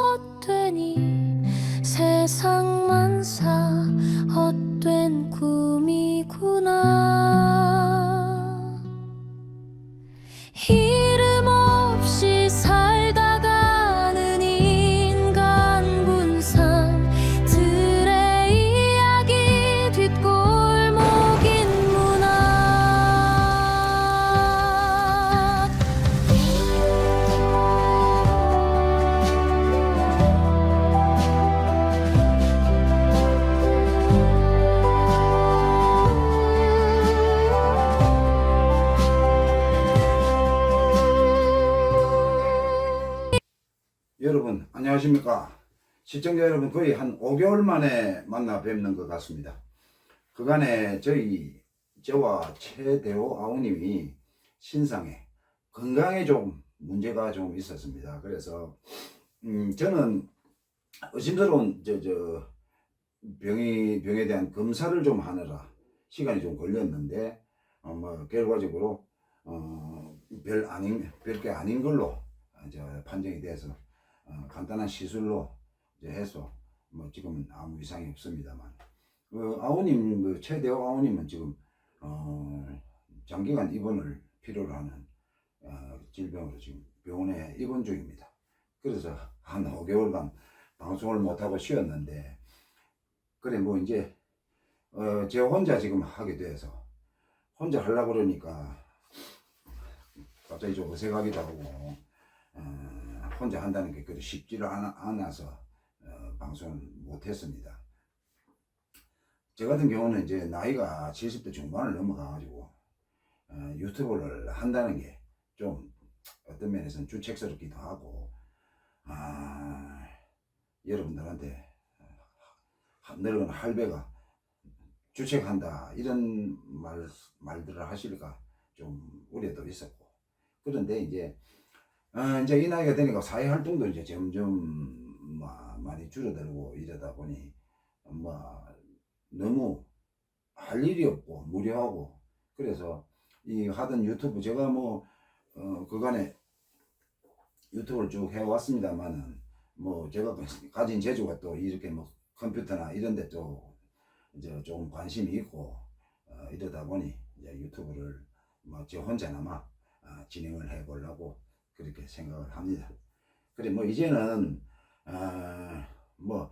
헛되니 세상 안녕하십니까. 시청자 여러분 거의 한 5개월 만에 만나 뵙는 것 같습니다. 그간에 저희 저와 최대호 아우님이 신상에 건강에 좀 문제가 좀 있었습니다. 그래서 음 저는 의심스러운 저 저 병이 병에 대한 검사를 좀 하느라 시간이 좀 걸렸는데 어, 뭐 결과적으로 어별 아닌 별게 아닌 걸로 이제 판정이 돼서 어, 간단한 시술로 이제 해서 뭐 지금은 아무 이상이 없습니다만 그 아우님 그 최대호 아우님은 지금 어 장기간 입원을 필요로 하는 어, 질병으로 지금 병원에 입원 중입니다. 그래서 한 5개월간 방송을 못 하고 쉬었는데 그래 뭐 이제 어, 제 혼자 지금 하게 돼서 혼자 하려고 그러니까 갑자기 좀 어색하기도 하고 어, 혼자 한다는 게 그리 쉽지를 않아, 않아 서 어, 방송을 못했습니다. 저 같은 경우는 이제 나이가 70대 중반을 넘어가가지고 어, 유튜브를 한다는 게 좀 어떤 면에서는 주책스럽기도 하고 아, 여러분들한테 어, 늙은 할배가 주책한다 이런 말 말들을 하실까 좀 우려도 있었고 그런데 이제 어, 이제 이 나이가 되니까 사회 활동도 이제 점점 뭐 많이 줄어들고 이러다 보니 뭐 너무 할 일이 없고 무료하고 그래서 이 하던 유튜브 제가 뭐 어, 그간에 유튜브를 쭉 해왔습니다만은 뭐 제가 가진 재주가 또 이렇게 뭐 컴퓨터나 이런 데 또 이제 좀 관심이 있고 어, 이러다 보니 이제 유튜브를 뭐저 혼자나마 아, 진행을 해 보려고 그렇게 생각을 합니다. 그래 뭐 이제는 아, 뭐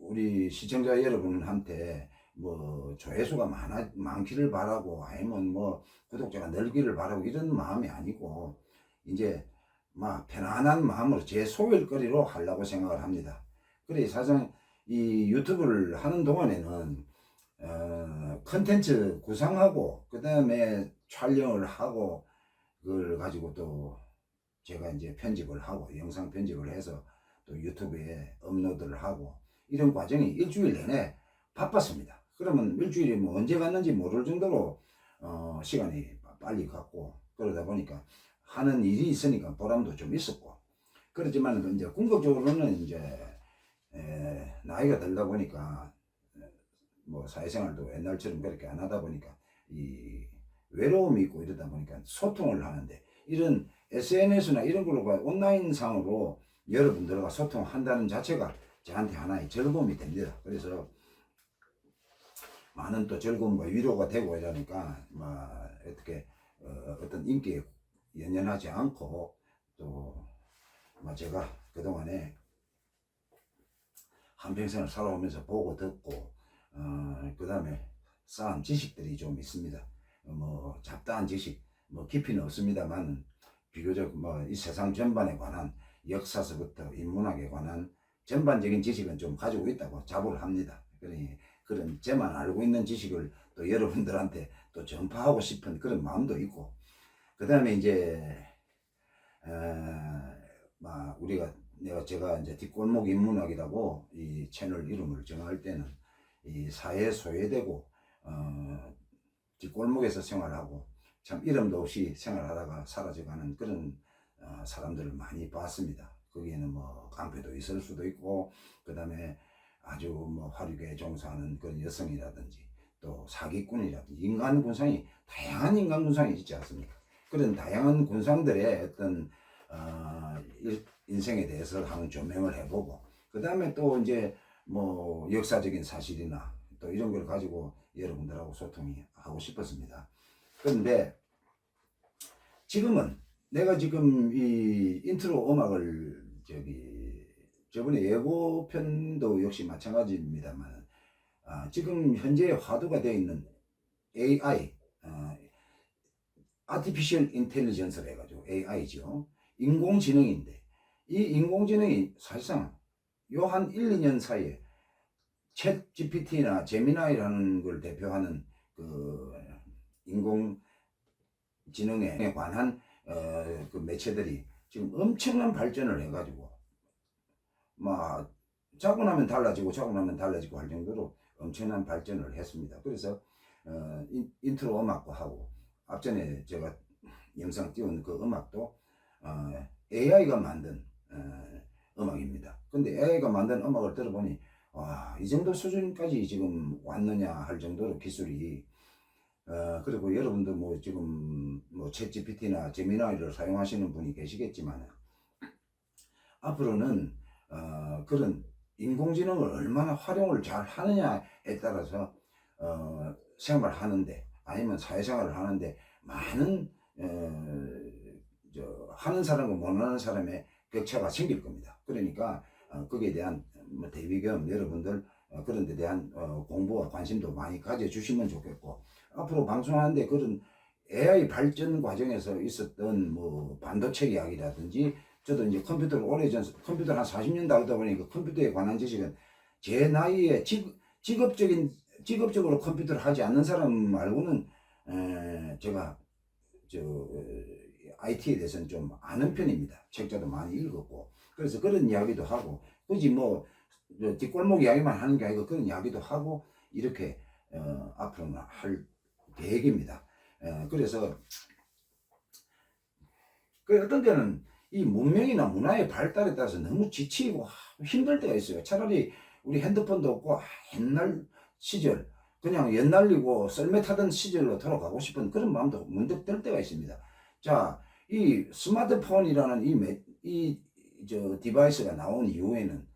우리 시청자 여러분한테 뭐 조회수가 많아 많기를 바라고 아니면 뭐 구독자가 늘기를 바라고 이런 마음이 아니고 이제 막 편안한 마음으로 제 소일거리로 하려고 생각을 합니다. 그래 사실 이 유튜브를 하는 동안에는 어, 컨텐츠 구상하고 그 다음에 촬영을 하고 그걸 가지고 또 제가 이제 편집을 하고 영상 편집을 해서 또 유튜브에 업로드를 하고 이런 과정이 일주일 내내 바빴습니다. 그러면 일주일이 뭐 언제 갔는지 모를 정도로 어, 시간이 빨리 갔고 그러다 보니까 하는 일이 있으니까 보람도 좀 있었고 그렇지만 그 이제 궁극적으로는 이제 에, 나이가 들다 보니까 에, 뭐 사회생활도 옛날처럼 그렇게 안 하다 보니까 이 외로움이 있고 이러다 보니까 소통을 하는데 이런 SNS나 이런 걸로 가 온라인 상으로 여러분들과 소통한다는 자체가 저한테 하나의 즐거움이 됩니다. 그래서 많은 또 즐거움과 위로가 되고 이러니까 뭐 어떻게 어, 어떤 인기에 연연하지 않고 또뭐 제가 그동안에 한평생을 살아오면서 보고 듣고 어, 그 다음에 쌓은 지식들이 좀 있습니다. 어, 뭐 잡다한 지식, 뭐 깊이는 없습니다만 비교적 뭐 이 세상 전반에 관한 역사서부터 인문학에 관한 전반적인 지식은 좀 가지고 있다고 자부를 합니다. 그러니 그런 제만 알고 있는 지식을 또 여러분들한테 또 전파하고 싶은 그런 마음도 있고 그 다음에 이제 어, 막 우리가 내가 제가 이제 뒷골목 인문학이라고 이 채널 이름을 정할 때는 이 사회에 소외되고 어, 뒷골목에서 생활하고 참 이름도 없이 생활하다가 사라져가는 그런 어, 사람들을 많이 봤습니다. 거기에는 뭐 깡패도 있을 수도 있고 그 다음에 아주 뭐 화류계 종사하는 그런 여성이라든지 또 사기꾼이라든지 인간 군상이 다양한 인간 군상이 있지 않습니까? 그런 다양한 군상들의 어떤 어, 일- 인생에 대해서 한번 조명을 해보고 그 다음에 또 이제 뭐 역사적인 사실이나 또 이런 걸 가지고 여러분들하고 소통이 하고 싶었습니다. 그런데 지금은 내가 지금 이 인트로 음악을 저기 저번에 예고편도 역시 마찬가지입니다만 아, 지금 현재 화두가 되어 있는 AI 어, Artificial Intelligence를 해가지고 AI죠 인공지능인데 이 인공지능이 사실상 요 한 1, 2년 사이에 챗 GPT나 제미나이라는 걸 대표하는 그 인공 지능에 관한 어, 그 매체들이 지금 엄청난 발전을 해가지고 막 자고 나면 달라지고 자고 나면 달라지고 할 정도로 엄청난 발전을 했습니다. 그래서 어, 인, 인트로 음악도 하고 앞전에 제가 영상 띄운 그 음악도 어, AI가 만든 어, 음악입니다. 근데 AI가 만든 음악을 들어보니 와, 이 정도 수준까지 지금 왔느냐 할 정도로 기술이 어, 그리고 여러분도 뭐 지금 뭐 챗GPT나 제미나이를 사용하시는 분이 계시겠지만 앞으로는 어, 그런 인공지능을 얼마나 활용을 잘 하느냐에 따라서 어, 생활하는데 아니면 사회생활을 하는데 많은 어, 저, 하는 사람과 못하는 사람의 격차가 생길 겁니다. 그러니까 어, 거기에 대한 뭐 대비 겸 여러분들 어, 그런 데 대한 어, 공부와 관심도 많이 가져주시면 좋겠고 앞으로 방송하는데 그런 AI 발전 과정에서 있었던 뭐 반도체 이야기라든지 저도 이제 컴퓨터를 오래전 컴퓨터 한 40년 다루다 보니까 컴퓨터에 관한 지식은 제 나이에 직, 직업적인 직업적으로 컴퓨터를 하지 않는 사람 말고는 에, 제가 저 IT에 대해서는 좀 아는 편입니다. 책자도 많이 읽었고 그래서 그런 이야기도 하고 굳이 뭐저 뒷골목 이야기만 하는 게 아니고 그런 이야기도 하고 이렇게 어, 앞으로는 할 계획입니다. 에, 그래서 그 어떤 때는 이 문명이나 문화의 발달에 따라서 너무 지치고 힘들 때가 있어요. 차라리 우리 핸드폰도 없고 아, 옛날 시절 그냥 옛날이고 썰매 타던 시절로 돌아가고 싶은 그런 마음도 문득 들 때가 있습니다. 자, 이 스마트폰이라는 이, 매- 이, 저, 디바이스가 나온 이후에는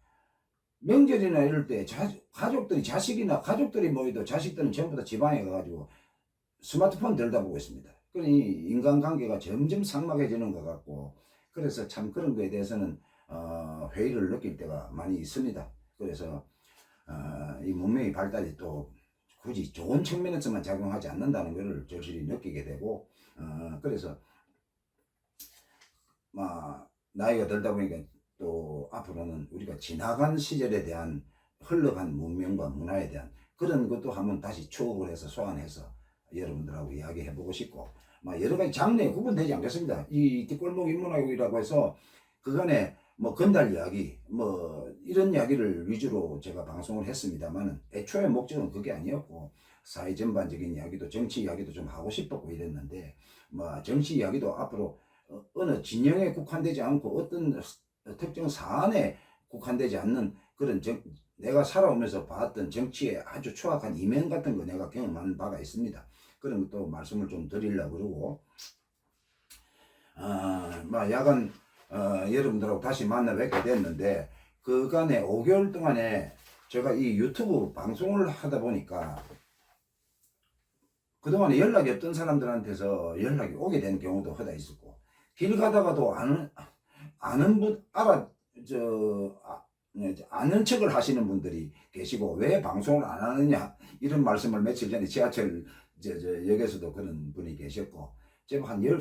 명절이나 이럴 때 자, 가족들이 자식이나 가족들이 모여도 자식들은 전부 다 지방에 가가지고 스마트폰 들다 보고 있습니다. 그러니 인간관계가 점점 삭막해지는 것 같고 그래서 참 그런 거에 대해서는 어, 회의를 느낄 때가 많이 있습니다. 그래서 어, 이 문명의 발달이 또 굳이 좋은 측면에서만 작용하지 않는다는 것을 절실히 느끼게 되고 어, 그래서 막 나이가 들다 보니까 또 앞으로는 우리가 지나간 시절에 대한 흘러간 문명과 문화에 대한 그런 것도 한번 다시 추억을 해서 소환해서 여러분들하고 이야기해 보고 싶고 막 여러 가지 장르에 구분되지 않겠습니다. 이 뒷골목 인문학이라고 해서 그간에 뭐 건달 이야기 뭐 이런 이야기를 위주로 제가 방송을 했습니다만은 애초에 목적은 그게 아니었고 사회 전반적인 이야기도 정치 이야기도 좀 하고 싶었고 이랬는데 뭐 정치 이야기도 앞으로 어, 어느 진영에 국한되지 않고 어떤 특정 사안에 국한되지 않는 그런 정, 내가 살아오면서 봤던 정치의 아주 추악한 이면 같은 거 내가 경험한 바가 있습니다. 그런 것도 말씀을 좀 드리려고 그러고 아, 뭐 야간 어, 여러분들하고 다시 만나 뵙게 됐는데 그간에 5개월 동안에 제가 이 유튜브 방송을 하다 보니까 그동안에 연락이 없던 사람들한테서 연락이 오게 된 경우도 허다 있었고 길 가다가도 아는 아는 분 알아 저 아, 네, 아는 척을 하시는 분들이 계시고 왜 방송을 안 하느냐 이런 말씀을 며칠 전에 지하철 저, 저 역에서도 그런 분이 계셨고 제가 한 열,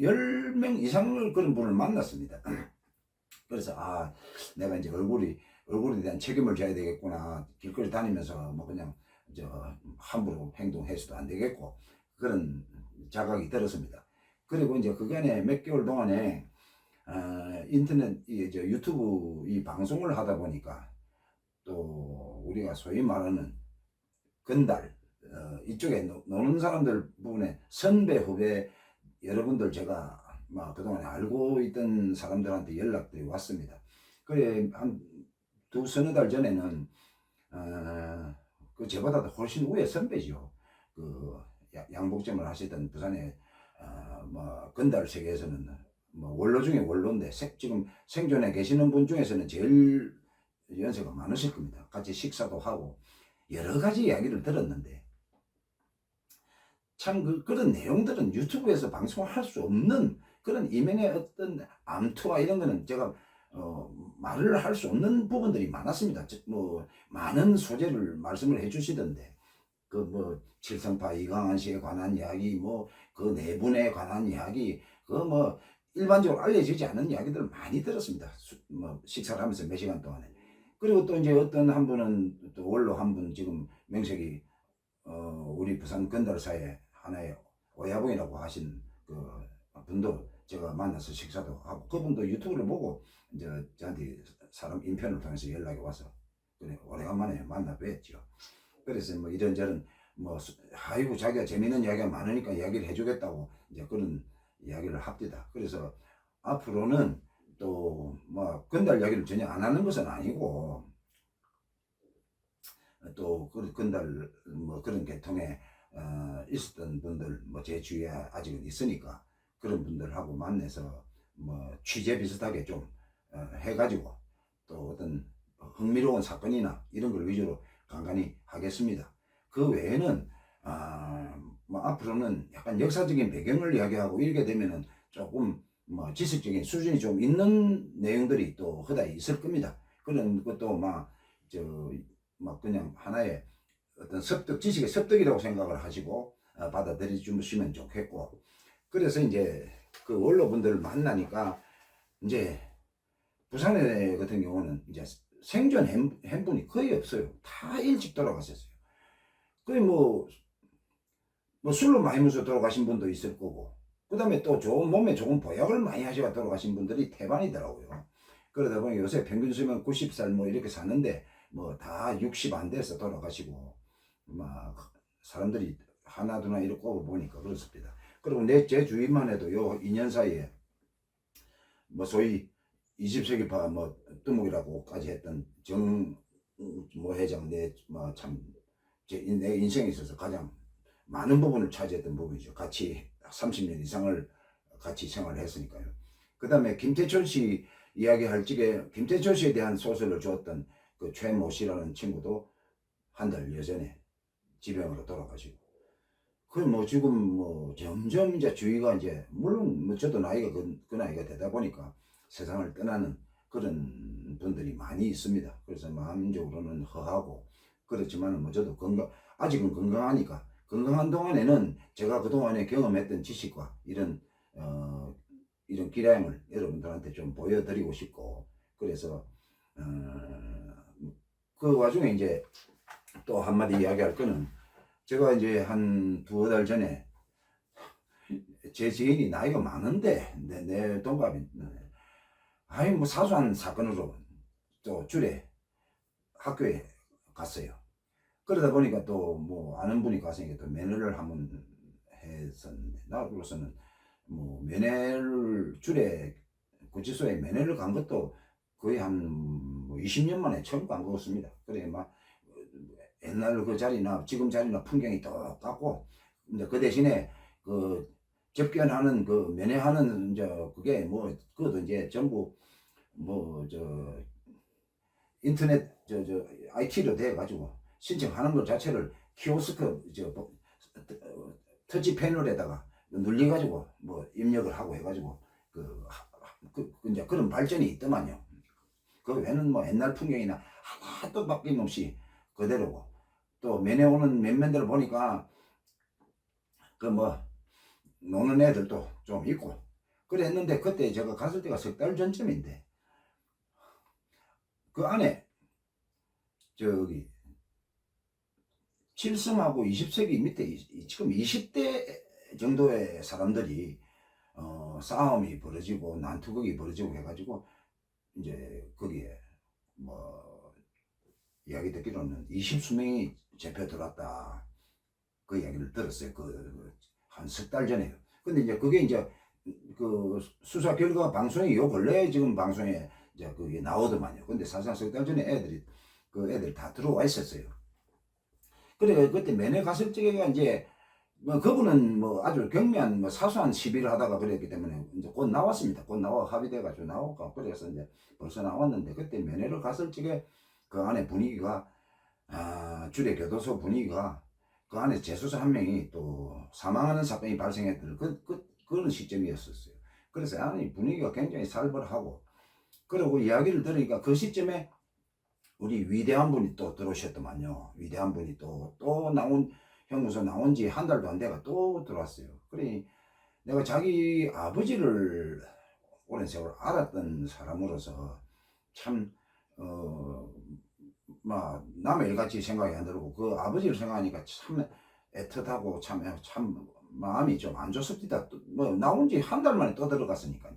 열명 이상을 그런 분을 만났습니다. 그래서 아 내가 이제 얼굴이 얼굴에 대한 책임을 져야 되겠구나 길거리 다니면서 뭐 그냥 저 함부로 행동해서도 안 되겠고 그런 자각이 들었습니다. 그리고 이제 그간에 몇 개월 동안에 어, 인터넷 이저 유튜브 이 방송을 하다 보니까 또 우리가 소위 말하는 건달 어, 이쪽에 노, 노는 사람들 부분에 선배 후배 여러분들 제가 막 그동안 알고 있던 사람들한테 연락들이 왔습니다. 그래 한두 서너 달 전에는 어, 그 저보다도 훨씬 위에 선배죠. 그 야- 양복점을 하시던 부산의 어, 뭐 건달 세계에서는 뭐 원로 중에 원로인데 세- 지금 생존에 계시는 분 중에서는 제일 연세가 많으실 겁니다. 같이 식사도 하고 여러 가지 이야기를 들었는데 참 그, 그런 내용들은 유튜브에서 방송할 수 없는 그런 이면의 어떤 암투와 이런 거는 제가 어, 말을 할 수 없는 부분들이 많았습니다. 저- 뭐 많은 소재를 말씀을 해주시던데 그 뭐 칠성파 이강한 씨에 관한 이야기 뭐그네 분에 관한 이야기 그 뭐 일반적으로 알려지지 않은 이야기들을 많이 들었습니다. 수- 뭐 식사를 하면서 몇 시간 동안에 그리고 또 이제 어떤 한 분은 또 원로 한 분 지금 명색이 어 우리 부산 건달사의 하나의 오야봉이라고 하신 그 분도 제가 만나서 식사도 하고 그분도 유튜브를 보고 이제 저한테 사람 인편을 통해서 연락이 와서 그래 오래간만에 만나 뵀죠. 그래서 뭐 이런저런 뭐 수- 아이고 자기가 재밌는 이야기가 많으니까 이야기를 해주겠다고 이제 그런 이야기를 합니다. 그래서 앞으로는 또뭐 건달 이야기를 전혀 안 하는 것은 아니고 또그 건달 뭐 그런 계통에 어, 있었던 분들 뭐 제 주위에 아직은 있으니까 그런 분들하고 만나서 뭐 취재 비슷하게 좀 어, 해가지고 또 어떤 흥미로운 사건이나 이런 걸 위주로 간간히 하겠습니다. 그 외에는 아, 뭐 앞으로는 약간 역사적인 배경을 이야기하고 이렇게 되면은 조금 뭐 지식적인 수준이 좀 있는 내용들이 또 허다히 있을 겁니다. 그런 것도 막 저 막 그냥 하나의 어떤 습득 지식의 습득이라고 생각을 하시고 어, 받아들여 주시면 좋겠고 그래서 이제 그 원로분들을 만나니까 이제 부산에 같은 경우는 이제 생존 한, 한 분이 거의 없어요. 다 일찍 돌아가셨어요. 거의 뭐, 뭐 술로 많이 먹어서 돌아가신 분도 있을 거고, 그 다음에 또 좋은 몸에 좋은 보약을 많이 하시고 돌아가신 분들이 대반이더라고요. 그러다 보니 요새 평균 수명 90살 뭐 이렇게 사는데 뭐 다 60 안 돼서 돌아가시고, 막 사람들이 하나두나 이렇게 꼽아 보니까 그렇습니다. 그리고 내 제 주위만 해도 요 2년 사이에 뭐 소위 20세기파 뭐 뜨목이라고까지 했던 정모 회장 내뭐참제 인생에 있어서 가장 많은 부분을 차지했던 부분이죠. 같이 30년 이상을 같이 생활을 했으니까요. 그 다음에 김태철 씨 이야기할 적에 김태철 씨에 대한 소설을 주었던 그 최모 씨라는 친구도 한달 여전에 지병으로 돌아가시고 그뭐 지금 뭐 점점 이제 주위가 이제 물론 뭐 저도 나이가 그, 그 나이가 되다 보니까 세상을 떠나는 그런 분들이 많이 있습니다. 그래서 마음적으로는 허하고 그렇지만 뭐 저도 건강 아직은 건강하니까 건강한 동안에는 제가 그 동안에 경험했던 지식과 이런 어 이런 기량을 여러분들한테 좀 보여드리고 싶고 그래서 어 그 와중에 이제 또 한마디 이야기할 거는 제가 이제 한 두어 달 전에 제 지인이 나이가 많은데 내, 내 동갑이 아니 뭐 사소한 사건으로 또 줄에 학교에 갔어요. 그러다 보니까 또 뭐 아는 분이 가서니까 또 면회를 한번 했었는데 나로서는 뭐 면회를 줄에 구치소에 면회를 간 것도 거의 한뭐 20년 만에 처음 간 거였습니다. 그래 막 옛날 그 자리나 지금 자리나 풍경이 똑같고 이제 그 대신에 그 접견하는 그 면회하는 이제 그게 뭐 그것도 이제 전부 뭐 저 인터넷 저 저 IT로 돼 가지고 신청하는 것 자체를 키오스크 저 뭐, 어, 터치 패널에다가 눌려 가지고 뭐 입력을 하고 해 가지고 그, 하- 그, 그 이제 그런 발전이 있더만요. 그 외에는 뭐 옛날 풍경이나 하나도 바뀐 없이 그대로고 또 면회 오는 면면들을 보니까 그 뭐 노는 애들도 좀 있고 그랬는데 그때 제가 갔을 때가 석 달 전쯤인데 그 안에 저기 칠성하고 20세기 밑에 지금 20대 정도의 사람들이 어, 싸움이 벌어지고 난투극이 벌어지고 해가지고 이제 거기에 뭐 이야기 듣기로는 20수명이 잡혀 들어왔다 그 이야기를 들었어요. 그 한 석 달 전에요. 근데 이제 그게 이제 그 수사 결과 방송이 요 근래 지금 방송에 이제 그게 나오더만요. 근데 사실상 석 달 전에 애들이 그 애들 다 들어와 있었어요. 그래 그때 면회 갔을 적에가 이제 뭐 그분은 뭐 아주 경미한 뭐 사소한 시비를 하다가 그랬기 때문에 이제 곧 나왔습니다. 곧 나와 합의돼가지고 나오고 그래서 이제 벌써 나왔는데 그때 면회를 갔을 적에 그 안에 분위기가 아 주례 교도소 분위기가 그 안에 재수사 한 명이 또 사망하는 사건이 발생했던 그, 그 그런 시점이었었어요. 그래서 안에 분위기가 굉장히 살벌하고 그리고 이야기를 들으니까 그 시점에 우리 위대한 분이 또 들어오셨더만요. 위대한 분이 또, 또 나온, 형무소 나온 지 한 달도 안 돼가 또 들어왔어요. 그러니 내가 자기 아버지를 오랜 세월 알았던 사람으로서 참, 어, 막, 남의 일같이 생각이 안 들고 그 아버지를 생각하니까 참 애틋하고 참, 참 마음이 좀 안 좋습니다. 또 뭐, 나온 지 한 달 만에 또 들어갔으니까요.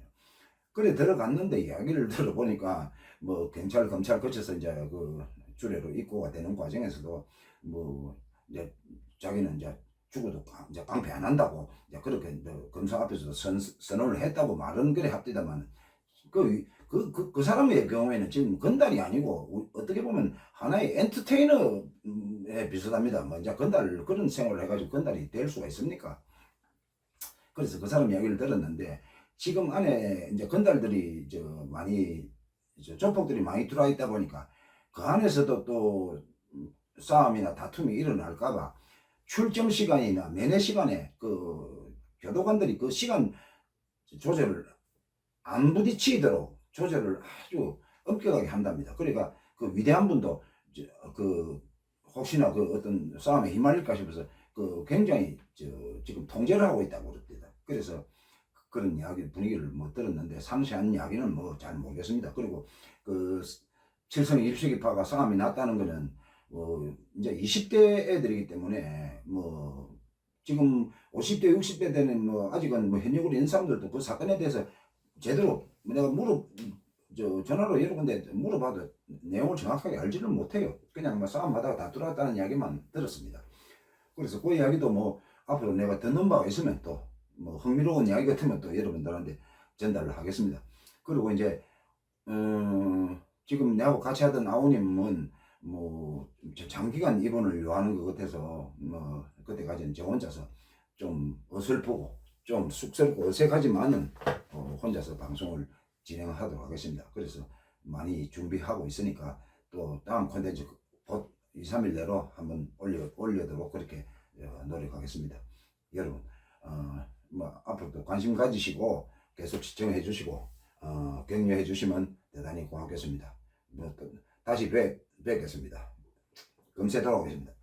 그래 들어갔는데 이야기를 들어보니까 뭐 경찰 검찰 거쳐서 이제 그 주례로 입고가 되는 과정에서도 뭐 이제 자기는 이제 죽어도 강- 이제 강패 안 한다고 이제 그렇게 이제 검사 앞에서도 선, 선언을 했다고 말은 그래 합디다만 그, 그, 그, 그 사람의 경우에는 지금 건달이 아니고 우- 어떻게 보면 하나의 엔터테이너에 비슷합니다. 뭐 이제 건달 그런 생활을 해가지고 건달이 될 수가 있습니까? 그래서 그 사람 이야기를 들었는데 지금 안에 이제 건달들이 저 많이 저 조폭들이 많이 들어와 있다 보니까 그 안에서도 또 싸움이나 다툼이 일어날까봐 출정 시간이나 면회 시간에 그 교도관들이 그 시간 조절을 안 부딪히도록 조절을 아주 엄격하게 한답니다. 그러니까 그 위대한 분도 저, 그 혹시나 그 어떤 싸움에 휘말릴까 싶어서 그 굉장히 저 지금 통제를 하고 있다고 그럽니다. 그래서 그런 이야기 분위기를 뭐 들었는데 상세한 이야기는 뭐 잘 모르겠습니다. 그리고 그 칠성 입수기파가 싸움이 났다는 거는 뭐 이제 20대 애들이기 때문에 뭐 지금 50대 60대 되는 뭐 아직은 뭐 현역으로 있는 사람들도 그 사건에 대해서 제대로 내가 물어 저 전화로 여러 군데 물어봐도 내용을 정확하게 알지를 못해요. 그냥 뭐 싸움하다가 다 들어왔다는 이야기만 들었습니다. 그래서 그 이야기도 뭐 앞으로 내가 듣는 바가 있으면 또 뭐 흥미로운 이야기 같으면 또 여러분들한테 전달을 하겠습니다. 그리고 이제 어, 지금 내하고 같이 하던 아우님은 뭐저 장기간 입원을 요하는 것 같아서 뭐 그때까지는 저 혼자서 좀 어설프고 좀 쑥스럽고 어색하지만은 어, 혼자서 방송을 진행하도록 하겠습니다. 그래서 많이 준비하고 있으니까 또 다음 콘텐츠 곧 2, 3일 내로 한번 올려 올려도록 그렇게 어, 노력하겠습니다. 여러분 어, 뭐 앞으로도 관심 가지시고 계속 시청해 주시고 어, 격려해 주시면 대단히 고맙겠습니다. 뭐, 또 다시 뵙, 뵙겠습니다. 금세 돌아오겠습니다.